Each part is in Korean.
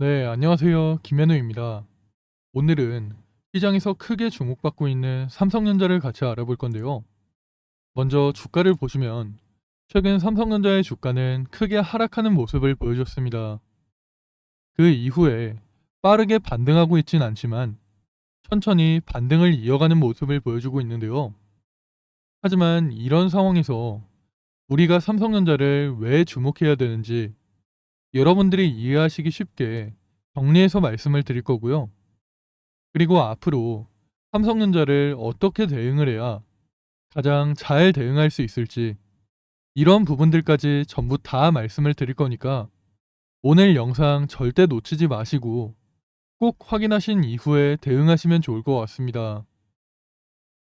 네, 안녕하세요. 김현우입니다. 오늘은 시장에서 크게 주목받고 있는 삼성전자를 같이 알아볼 건데요. 먼저 주가를 보시면 최근 삼성전자의 주가는 크게 하락하는 모습을 보여줬습니다. 그 이후에 빠르게 반등하고 있진 않지만 천천히 반등을 이어가는 모습을 보여주고 있는데요. 하지만 이런 상황에서 우리가 삼성전자를 왜 주목해야 되는지 여러분들이 이해하시기 쉽게 정리해서 말씀을 드릴 거고요. 그리고 앞으로 삼성전자를 어떻게 대응을 해야 가장 잘 대응할 수 있을지 이런 부분들까지 전부 다 말씀을 드릴 거니까 오늘 영상 절대 놓치지 마시고 꼭 확인하신 이후에 대응하시면 좋을 것 같습니다.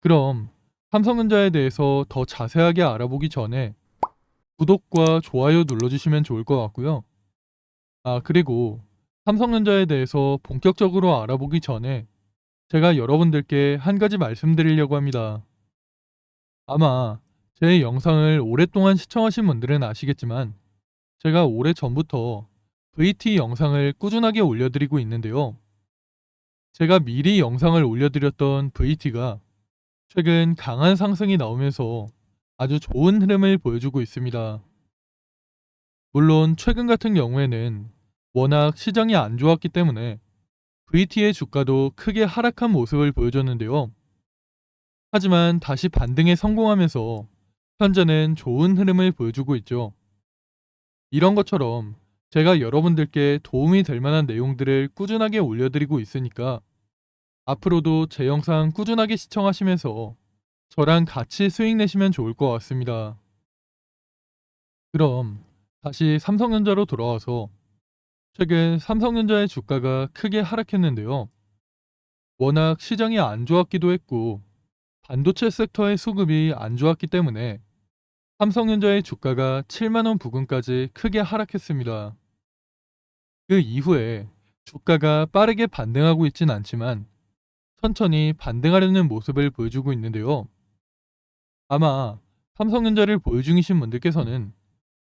그럼 삼성전자에 대해서 더 자세하게 알아보기 전에 구독과 좋아요 눌러주시면 좋을 것 같고요. 아, 그리고 삼성전자에 대해서 본격적으로 알아보기 전에 제가 여러분들께 한 가지 말씀드리려고 합니다. 아마 제 영상을 오랫동안 시청하신 분들은 아시겠지만 제가 오래 전부터 VT 영상을 꾸준하게 올려드리고 있는데요. 제가 미리 영상을 올려드렸던 VT가 최근 강한 상승이 나오면서 아주 좋은 흐름을 보여주고 있습니다. 물론 최근 같은 경우에는 워낙 시장이 안 좋았기 때문에 VT의 주가도 크게 하락한 모습을 보여줬는데요. 하지만 다시 반등에 성공하면서 현재는 좋은 흐름을 보여주고 있죠. 이런 것처럼 제가 여러분들께 도움이 될 만한 내용들을 꾸준하게 올려드리고 있으니까 앞으로도 제 영상 꾸준하게 시청하시면서 저랑 같이 수익 내시면 좋을 것 같습니다. 그럼 다시 삼성전자로 돌아와서 최근 삼성전자의 주가가 크게 하락했는데요. 워낙 시장이 안 좋았기도 했고 반도체 섹터의 수급이 안 좋았기 때문에 삼성전자의 주가가 7만원 부근까지 크게 하락했습니다. 그 이후에 주가가 빠르게 반등하고 있진 않지만 천천히 반등하려는 모습을 보여주고 있는데요. 아마 삼성전자를 중이신 분들께서는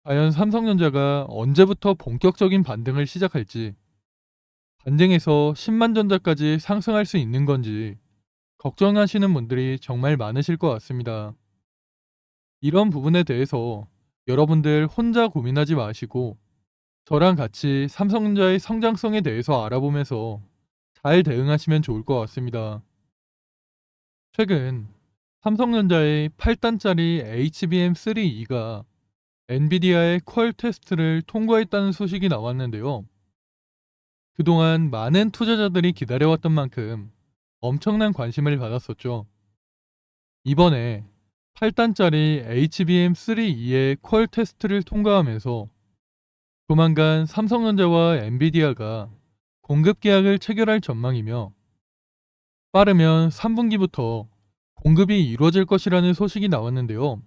과연 삼성전자가 언제부터 본격적인 반등을 시작할지, 반등에서 10만 전자까지 상승할 수 있는 건지 걱정하시는 분들이 정말 많으실 것 같습니다. 이런 부분에 대해서 여러분들 혼자 고민하지 마시고 저랑 같이 삼성전자의 성장성에 대해서 알아보면서 잘 대응하시면 좋을 것 같습니다. 최근 삼성전자의 8단짜리 HBM3E가 엔비디아의 퀄 테스트를 통과했다는 소식이 나왔는데요. 그동안 많은 투자자들이 기다려왔던 만큼 엄청난 관심을 받았었죠. 이번에 8단짜리 HBM3E의 퀄 테스트를 통과하면서 조만간 삼성전자와 엔비디아가 공급 계약을 체결할 전망이며 빠르면 3분기부터 공급이 이루어질 것이라는 소식이 나왔는데요.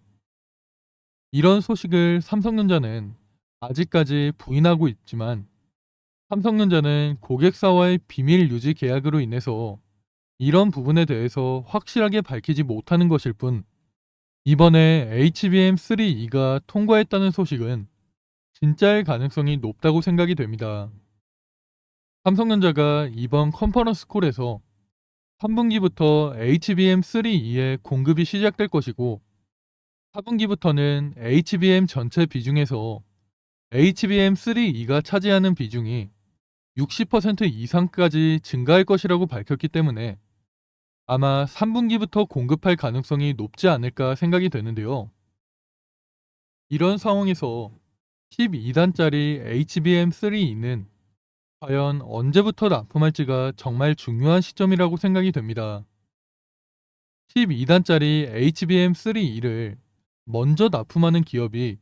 이런 소식을 삼성전자는 아직까지 부인하고 있지만 삼성전자는 고객사와의 비밀 유지 계약으로 인해서 이런 부분에 대해서 확실하게 밝히지 못하는 것일 뿐 이번에 HBM3E가 통과했다는 소식은 진짜일 가능성이 높다고 생각이 됩니다. 삼성전자가 이번 컨퍼런스 콜에서 3분기부터 HBM3E의 공급이 시작될 것이고 4분기부터는 HBM 전체 비중에서 HBM3E가 차지하는 비중이 60% 이상까지 증가할 것이라고 밝혔기 때문에 아마 3분기부터 공급할 가능성이 높지 않을까 생각이 되는데요. 이런 상황에서 12단짜리 HBM3E는 과연 언제부터 납품할지가 정말 중요한 시점이라고 생각이 됩니다. 12단짜리 HBM3E를 먼저 납품하는 기업이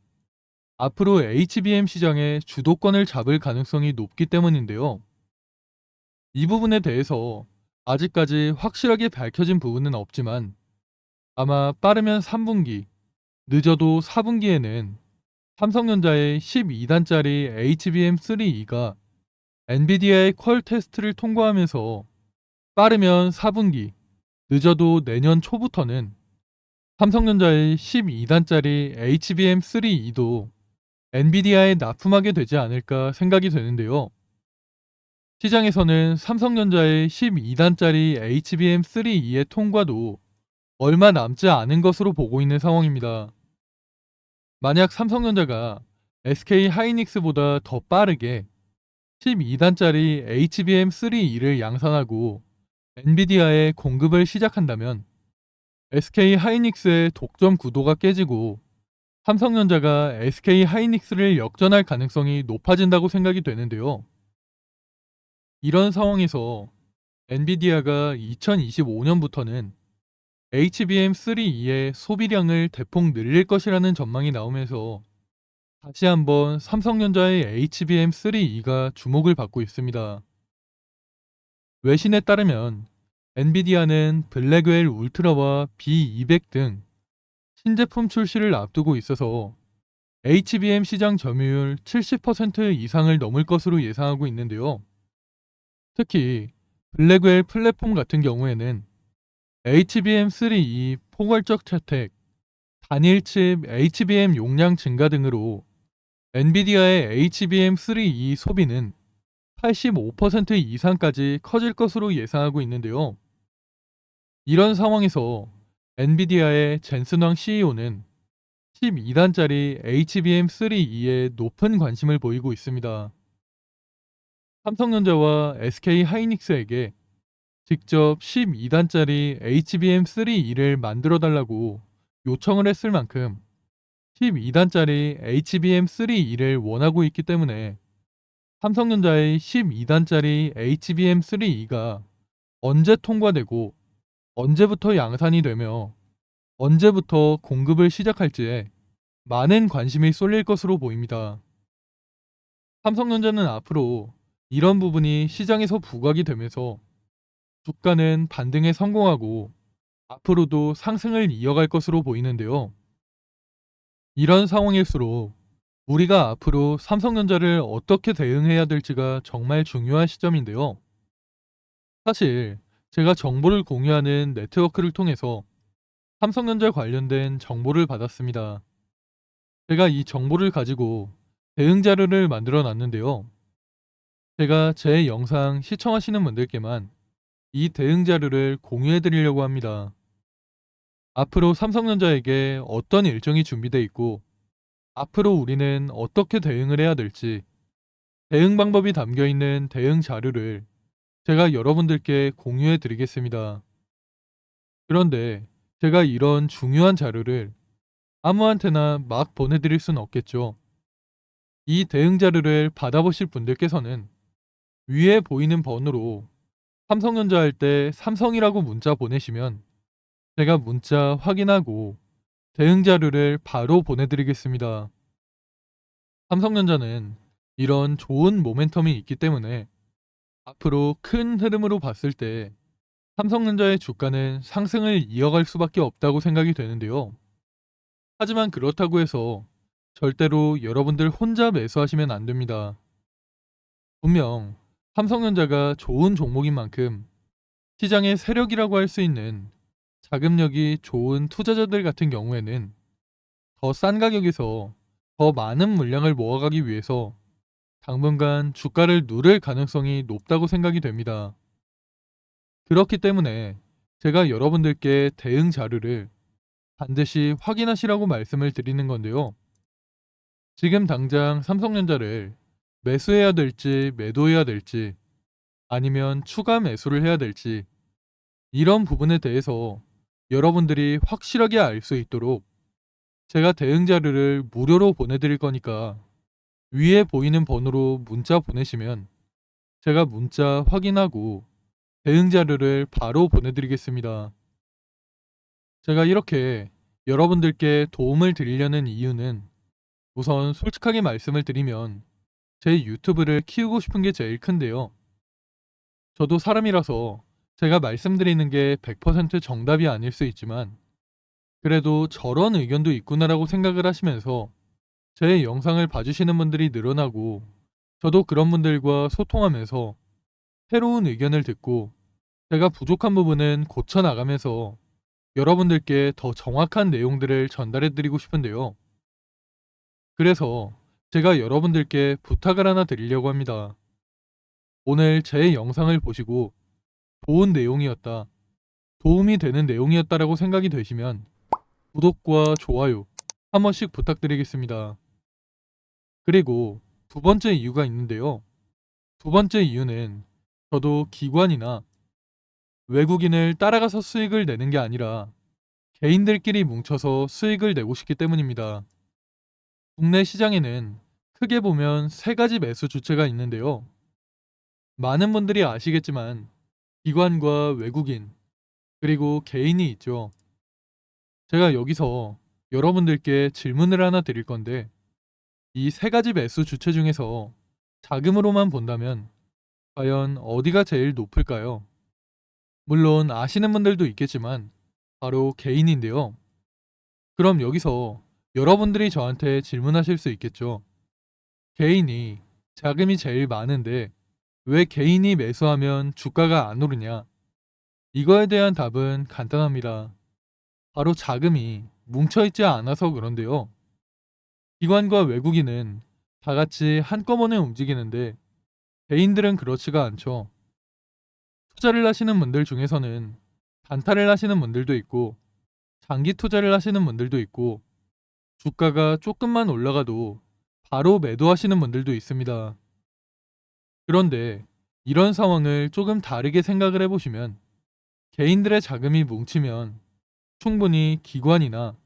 앞으로 HBM 시장의 주도권을 잡을 가능성이 높기 때문인데요. 이 부분에 대해서 아직까지 확실하게 밝혀진 부분은 없지만 아마 빠르면 3분기, 늦어도 4분기에는 삼성전자의 12단짜리 HBM3E가 엔비디아의 퀄 테스트를 통과하면서 빠르면 4분기, 늦어도 내년 초부터는 삼성전자의 12단짜리 HBM3E도 엔비디아에 납품하게 되지 않을까 생각이 되는데요. 시장에서는 삼성전자의 12단짜리 HBM3E의 통과도 얼마 남지 않은 것으로 보고 있는 상황입니다. 만약 삼성전자가 SK 하이닉스보다 더 빠르게 12단짜리 HBM3E를 양산하고 엔비디아에 공급을 시작한다면 SK 하이닉스의 독점 구도가 깨지고 삼성전자가 SK 하이닉스를 역전할 가능성이 높아진다고 생각이 되는데요. 이런 상황에서 엔비디아가 2025년부터는 HBM3E의 소비량을 대폭 늘릴 것이라는 전망이 나오면서 다시 한번 삼성전자의 HBM3E가 주목을 받고 있습니다. 외신에 따르면 엔비디아는 블랙웰 울트라와 B200 등 신제품 출시를 앞두고 있어서 HBM 시장 점유율 70% 이상을 넘을 것으로 예상하고 있는데요. 특히 블랙웰 플랫폼 같은 경우에는 HBM3E 포괄적 채택, 단일 칩 HBM 용량 증가 등으로 엔비디아의 HBM3E 소비는 85% 이상까지 커질 것으로 예상하고 있는데요. 이런 상황에서 엔비디아의 젠슨왕 CEO는 12단짜리 HBM3E에 높은 관심을 보이고 있습니다. 삼성전자와 SK 하이닉스에게 직접 12단짜리 HBM3E를 만들어 달라고 요청을 했을 만큼 12단짜리 HBM3E를 원하고 있기 때문에 삼성전자의 12단짜리 HBM3E가 언제 통과되고 언제부터 양산이 되며 언제부터 공급을 시작할지에 많은 관심이 쏠릴 것으로 보입니다. 삼성전자는 앞으로 이런 부분이 시장에서 부각이 되면서 주가는 반등에 성공하고 앞으로도 상승을 이어갈 것으로 보이는데요. 이런 상황일수록 우리가 앞으로 삼성전자를 어떻게 대응해야 될지가 정말 중요한 시점인데요. 사실 제가 정보를 공유하는 네트워크를 통해서 삼성전자 관련된 정보를 받았습니다. 제가 이 정보를 가지고 대응 자료를 만들어 놨는데요. 제가 제 영상 시청하시는 분들께만 이 대응 자료를 공유해 드리려고 합니다. 앞으로 삼성전자에게 어떤 일정이 준비되어 있고 앞으로 우리는 어떻게 대응을 해야 될지 대응 방법이 담겨 있는 대응 자료를 제가 여러분들께 공유해 드리겠습니다. 그런데 제가 이런 중요한 자료를 아무한테나 막 보내드릴 수는 없겠죠. 이 대응 자료를 받아보실 분들께서는 위에 보이는 번호로 삼성전자 할 때 삼성이라고 문자 보내시면 제가 문자 확인하고 대응 자료를 바로 보내드리겠습니다. 삼성전자는 이런 좋은 모멘텀이 있기 때문에 앞으로 큰 흐름으로 봤을 때 삼성전자의 주가는 상승을 이어갈 수밖에 없다고 생각이 되는데요. 하지만 그렇다고 해서 절대로 여러분들 혼자 매수하시면 안 됩니다. 분명 삼성전자가 좋은 종목인 만큼 시장의 세력이라고 할 수 있는 자금력이 좋은 투자자들 같은 경우에는 더 싼 가격에서 더 많은 물량을 모아가기 위해서 당분간 주가를 누를 가능성이 높다고 생각이 됩니다. 그렇기 때문에 제가 여러분들께 대응 자료를 반드시 확인하시라고 말씀을 드리는 건데요. 지금 당장 삼성전자를 매수해야 될지 매도해야 될지 아니면 추가 매수를 해야 될지 이런 부분에 대해서 여러분들이 확실하게 알 수 있도록 제가 대응 자료를 무료로 보내드릴 거니까 위에 보이는 번호로 문자 보내시면 제가 문자 확인하고 대응 자료를 바로 보내드리겠습니다. 제가 이렇게 여러분들께 도움을 드리려는 이유는 우선 솔직하게 말씀을 드리면 제 유튜브를 키우고 싶은 게 제일 큰데요. 저도 사람이라서 제가 말씀드리는 게 100% 정답이 아닐 수 있지만 그래도 저런 의견도 있구나라고 생각을 하시면서 제 영상을 봐주시는 분들이 늘어나고 저도 그런 분들과 소통하면서 새로운 의견을 듣고 제가 부족한 부분은 고쳐 나가면서 여러분들께 더 정확한 내용들을 전달해 드리고 싶은데요. 그래서 제가 여러분들께 부탁을 하나 드리려고 합니다. 오늘 제 영상을 보시고 좋은 내용이었다, 도움이 되는 내용이었다라고 생각이 되시면 구독과 좋아요 한 번씩 부탁드리겠습니다. 그리고 두 번째 이유가 있는데요. 두 번째 이유는 저도 기관이나 외국인을 따라가서 수익을 내는 게 아니라 개인들끼리 뭉쳐서 수익을 내고 싶기 때문입니다. 국내 시장에는 크게 보면 세 가지 매수 주체가 있는데요. 많은 분들이 아시겠지만 기관과 외국인 그리고 개인이 있죠. 제가 여기서 여러분들께 질문을 하나 드릴 건데 이 세 가지 매수 주체 중에서 자금으로만 본다면 과연 어디가 제일 높을까요? 물론 아시는 분들도 있겠지만 바로 개인인데요. 그럼 여기서 여러분들이 저한테 질문하실 수 있겠죠. 개인이 자금이 제일 많은데 왜 개인이 매수하면 주가가 안 오르냐? 이거에 대한 답은 간단합니다. 바로 자금이 뭉쳐있지 않아서 그런데요. 기관과 외국인은 다 같이 한꺼번에 움직이는데 개인들은 그렇지가 않죠. 투자를 하시는 분들 중에서는 단타를 하시는 분들도 있고 장기 투자를 하시는 분들도 있고 주가가 조금만 올라가도 바로 매도하시는 분들도 있습니다. 그런데 이런 상황을 조금 다르게 생각을 해보시면 개인들의 자금이 뭉치면 충분히 기관이나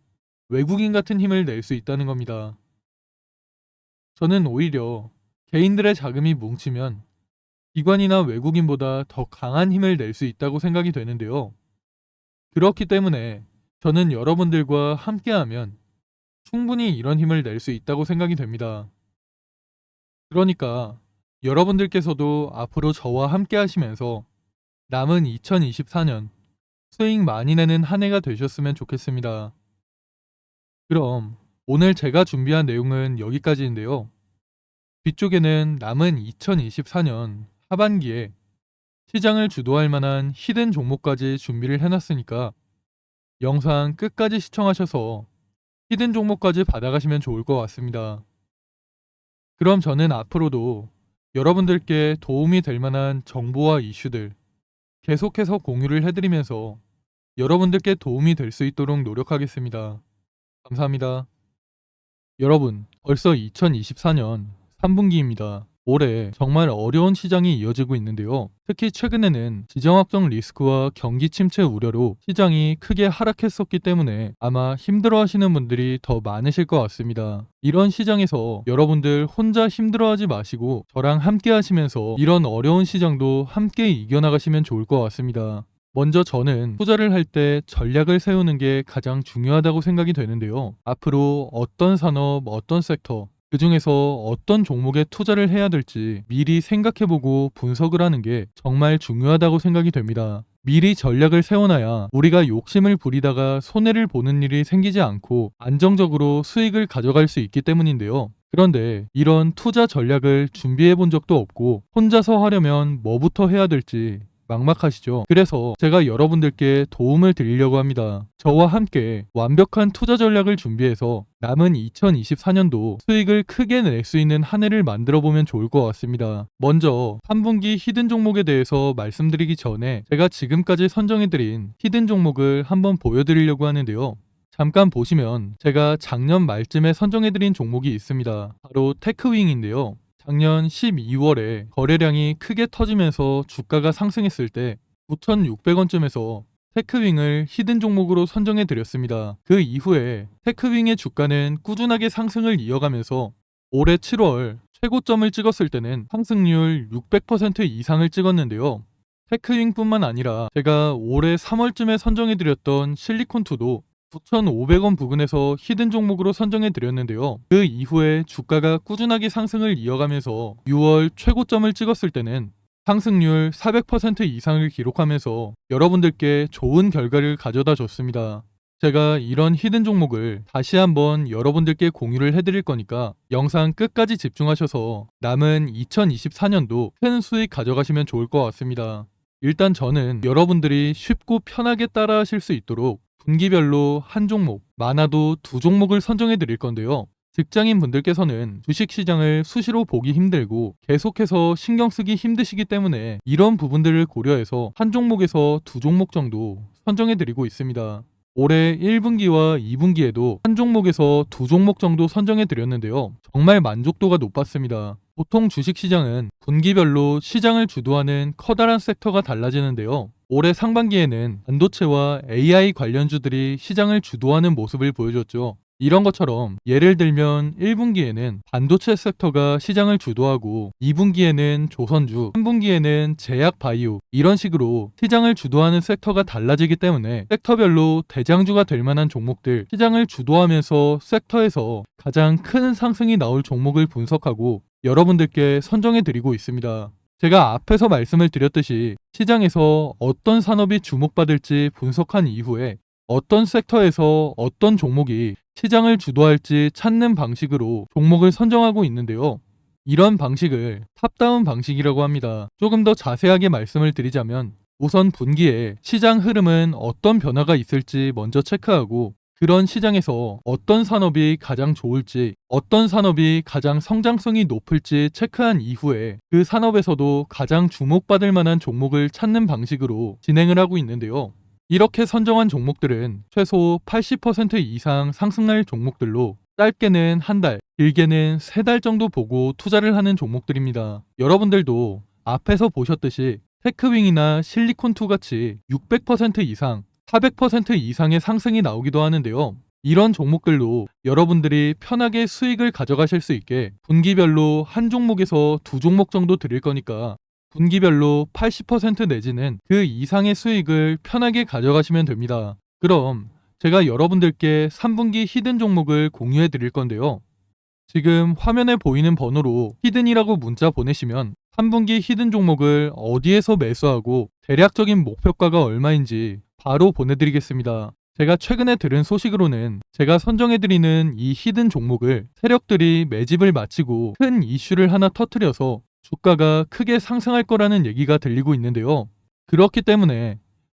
외국인 같은 힘을 낼 수 있다는 겁니다. 저는 오히려 개인들의 자금이 뭉치면 기관이나 외국인보다 더 강한 힘을 낼 수 있다고 생각이 되는데요. 그렇기 때문에 저는 여러분들과 함께하면 충분히 이런 힘을 낼 수 있다고 생각이 됩니다. 그러니까 여러분들께서도 앞으로 저와 함께 하시면서 남은 2024년 수익 많이 내는 한 해가 되셨으면 좋겠습니다. 그럼 오늘 제가 준비한 내용은 여기까지인데요. 뒤쪽에는 남은 2024년 하반기에 시장을 주도할 만한 히든 종목까지 준비를 해놨으니까 영상 끝까지 시청하셔서 히든 종목까지 받아가시면 좋을 것 같습니다. 그럼 저는 앞으로도 여러분들께 도움이 될 만한 정보와 이슈들 계속해서 공유를 해드리면서 여러분들께 도움이 될 수 있도록 노력하겠습니다. 감사합니다. 여러분, 벌써 2024년 3분기입니다. 올해 정말 어려운 시장이 이어지고 있는데요. 특히 최근에는 지정 확정 리스크와 경기 침체 우려로 시장이 크게 하락했었기 때문에 아마 힘들어 하시는 분들이 더 많으실 것 같습니다. 이런 시장에서 여러분들 혼자 힘들어 하지 마시고 저랑 함께 하시면서 이런 어려운 시장도 함께 이겨나가시면 좋을 것 같습니다. 먼저 저는 투자를 할 때 전략을 세우는 게 가장 중요하다고 생각이 되는데요. 앞으로 어떤 산업, 어떤 섹터, 그 중에서 어떤 종목에 투자를 해야 될지 미리 생각해보고 분석을 하는 게 정말 중요하다고 생각이 됩니다. 미리 전략을 세워놔야 우리가 욕심을 부리다가 손해를 보는 일이 생기지 않고 안정적으로 수익을 가져갈 수 있기 때문인데요. 그런데 이런 투자 전략을 준비해 본 적도 없고 혼자서 하려면 뭐부터 해야 될지 막막하시죠? 그래서 제가 여러분들께 도움을 드리려고 합니다. 저와 함께 완벽한 투자 전략을 준비해서 남은 2024년도 수익을 크게 낼 수 있는 한 해를 만들어 보면 좋을 것 같습니다. 먼저 3분기 히든 종목에 대해서 말씀드리기 전에 제가 지금까지 선정해드린 히든 종목을 한번 보여드리려고 하는데요. 잠깐 보시면 제가 작년 말쯤에 선정해드린 종목이 있습니다. 바로 테크윙인데요. 작년 12월에 거래량이 크게 터지면서 주가가 상승했을 때 9,600원쯤에서 테크윙을 히든 종목으로 선정해 드렸습니다. 그 이후에 테크윙의 주가는 꾸준하게 상승을 이어가면서 올해 7월 최고점을 찍었을 때는 상승률 600% 이상을 찍었는데요. 테크윙뿐만 아니라 제가 올해 3월쯤에 선정해 드렸던 실리콘2도 9,500원 부근에서 히든 종목으로 선정해 드렸는데요. 그 이후에 주가가 꾸준하게 상승을 이어가면서 6월 최고점을 찍었을 때는 상승률 400% 이상을 기록하면서 여러분들께 좋은 결과를 가져다 줬습니다. 제가 이런 히든 종목을 다시 한번 여러분들께 공유를 해드릴 거니까 영상 끝까지 집중하셔서 남은 2024년도 큰 수익 가져가시면 좋을 것 같습니다. 일단 저는 여러분들이 쉽고 편하게 따라 하실 수 있도록 분기별로 한 종목, 많아도 두 종목을 선정해 드릴 건데요. 직장인 분들께서는 주식 시장을 수시로 보기 힘들고 계속해서 신경 쓰기 힘드시기 때문에 이런 부분들을 고려해서 한 종목에서 두 종목 정도 선정해 드리고 있습니다. 올해 1분기와 2분기에도 한 종목에서 두 종목 정도 선정해 드렸는데요. 정말 만족도가 높았습니다. 보통 주식 시장은 분기별로 시장을 주도하는 커다란 섹터가 달라지는데요. 올해 상반기에는 반도체와 AI 관련주들이 시장을 주도하는 모습을 보여줬죠. 이런 것처럼 예를 들면 1분기에는 반도체 섹터가 시장을 주도하고 2분기에는 조선주, 3분기에는 제약 바이오 이런 식으로 시장을 주도하는 섹터가 달라지기 때문에 섹터별로 대장주가 될 만한 종목들 시장을 주도하면서 섹터에서 가장 큰 상승이 나올 종목을 분석하고 여러분들께 선정해 드리고 있습니다. 제가 앞에서 말씀을 드렸듯이 시장에서 어떤 산업이 주목받을지 분석한 이후에 어떤 섹터에서 어떤 종목이 시장을 주도할지 찾는 방식으로 종목을 선정하고 있는데요. 이런 방식을 탑다운 방식이라고 합니다. 조금 더 자세하게 말씀을 드리자면 우선 분기에 시장 흐름은 어떤 변화가 있을지 먼저 체크하고 그런 시장에서 어떤 산업이 가장 좋을지, 어떤 산업이 가장 성장성이 높을지 체크한 이후에 그 산업에서도 가장 주목받을 만한 종목을 찾는 방식으로 진행을 하고 있는데요. 이렇게 선정한 종목들은 최소 80% 이상 상승할 종목들로 짧게는 한 달, 길게는 세 달 정도 보고 투자를 하는 종목들입니다. 여러분들도 앞에서 보셨듯이 테크윙이나 실리콘2 같이 600% 이상, 400% 이상의 상승이 나오기도 하는데요. 이런 종목들로 여러분들이 편하게 수익을 가져가실 수 있게 분기별로 한 종목에서 두 종목 정도 드릴 거니까 분기별로 80% 내지는 그 이상의 수익을 편하게 가져가시면 됩니다. 그럼 제가 여러분들께 3분기 히든 종목을 공유해 드릴 건데요. 지금 화면에 보이는 번호로 히든이라고 문자 보내시면 3분기 히든 종목을 어디에서 매수하고 대략적인 목표가가 얼마인지 바로 보내드리겠습니다. 제가 최근에 들은 소식으로는 제가 선정해드리는 이 히든 종목을 세력들이 매집을 마치고 큰 이슈를 하나 터트려서 주가가 크게 상승할 거라는 얘기가 들리고 있는데요. 그렇기 때문에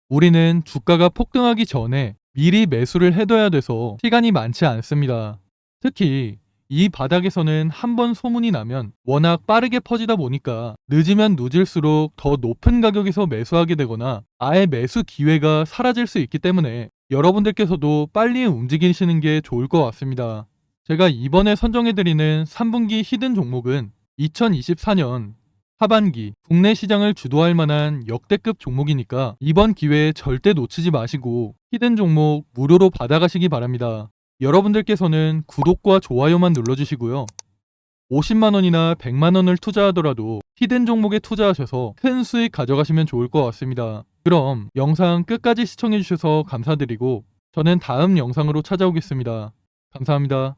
우리는 주가가 폭등하기 전에 미리 매수를 해둬야 돼서 시간이 많지 않습니다. 특히 이 바닥에서는 한 번 소문이 나면 워낙 빠르게 퍼지다 보니까 늦으면 늦을수록 더 높은 가격에서 매수하게 되거나 아예 매수 기회가 사라질 수 있기 때문에 여러분들께서도 빨리 움직이시는 게 좋을 것 같습니다. 제가 이번에 선정해드리는 3분기 히든 종목은 2024년 하반기 국내 시장을 주도할 만한 역대급 종목이니까 이번 기회에 절대 놓치지 마시고 히든 종목 무료로 받아가시기 바랍니다. 여러분들께서는 구독과 좋아요만 눌러주시고요. 50만원이나 100만원을 투자하더라도 히든 종목에 투자하셔서 큰 수익 가져가시면 좋을 것 같습니다. 그럼 영상 끝까지 시청해주셔서 감사드리고 저는 다음 영상으로 찾아오겠습니다. 감사합니다.